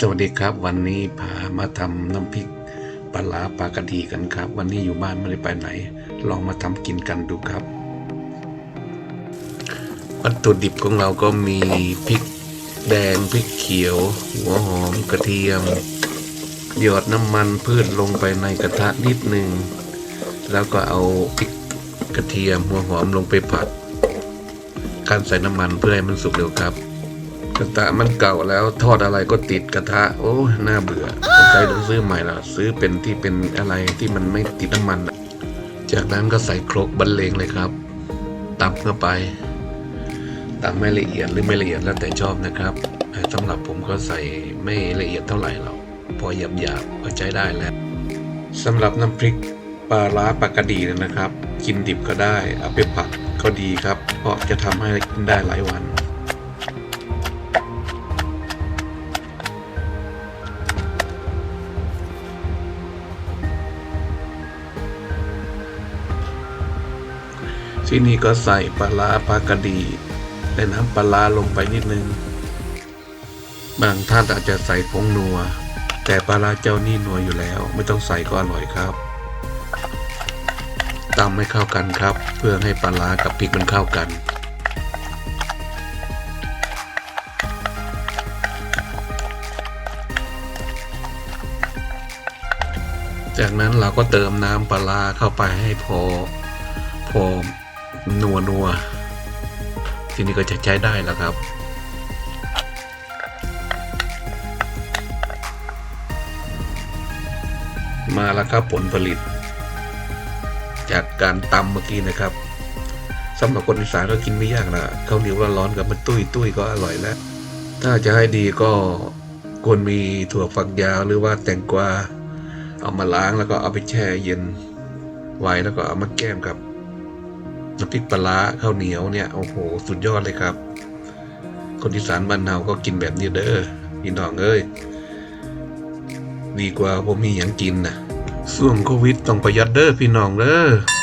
สวัสดีครับ วันนี้พามาทำน้ำพริกปลาปลากระดีกันครับ วันนี้อยู่บ้านไม่ได้ไปไหน ลองมาทำกินกันดูครับ วัตถุดิบของเราก็มีพริกแดงพริกเขียว หัวหอมกระเทียม หยอดน้ำมันพืชลงไปในกระทะนิดหนึ่งแล้วก็เอาพริกกระเทียมหัวหอมลงไปผัดการใส่น้ำมันเพื่อให้มันสุกเร็วครับ กระทะมันเก่าแล้วทอดอะไรก็ติดกระทะ โอ้น่าเบื่อสงสัยต้องซื้อใหม่ละซื้อเป็นที่เป็นอะไรที่มันไม่ติดน้ำมัน จากนั้นก็ใส่ครกบรรเลงเลยครับตับเข้าไปตับไม่ละเอียดหรือไม่ละเอียดแล้วแต่ชอบนะครับสำหรับผมก็ใส่ไม่ละเอียดเท่าไหร่หรอกพอหยาบๆก็ใช้ได้แล้วสำหรับน้ำพริกปลาร้าปลากระดีเนี่ยนะครับ กินดิบก็ได้เอาไปผัดก็ดีครับ เพราะจะทำให้กินได้หลายวัน ที่นี่ก็ใส่ปลาร้าปลากระดีและน้ำปลาร้าลงไปนิดนึง บางท่านอาจจะใส่ผงนัว แต่ปลาร้าเจ้านี่นัวอยู่แล้ว ไม่ต้องใส่ก็อร่อยครับตำให้เข้ากันครับ เพื่อให้ปลาร้ากับพริกมันเข้ากันจากนั้นเราก็เติมน้ำปลาร้าเข้าไปให้พอพอ นัวนัวทีนี้ก็จะใช้ได้แล้วครับ มาแล้วครับผลผลิต จากการตำเมื่อกี้นะครับสำหรับคนอีสานก็กินไม่ยากนะข้าวเหนียวร้อนๆกับมันตุ้ยตุ้ยก็อร่อยแล้ว ถ้าจะให้ดีก็ควรมีถั่วฝักยาวหรือว่าแตงกวาเอามาล้างแล้วก็เอาไปแช่เย็นไว้แล้วก็เอามาแก้มกับ น้ำพริกปลาข้าวเหนียวเนี่ยโอ้โหสุดยอดเลยครับ คนอีสานบ้านเฮาก็กินแบบนี้เด้อพี่น้องเอ้ยดีกว่าผมมีอย่างกินนะส่วงโควิดต้องประหยัดเด้อพี่น้องเด้อ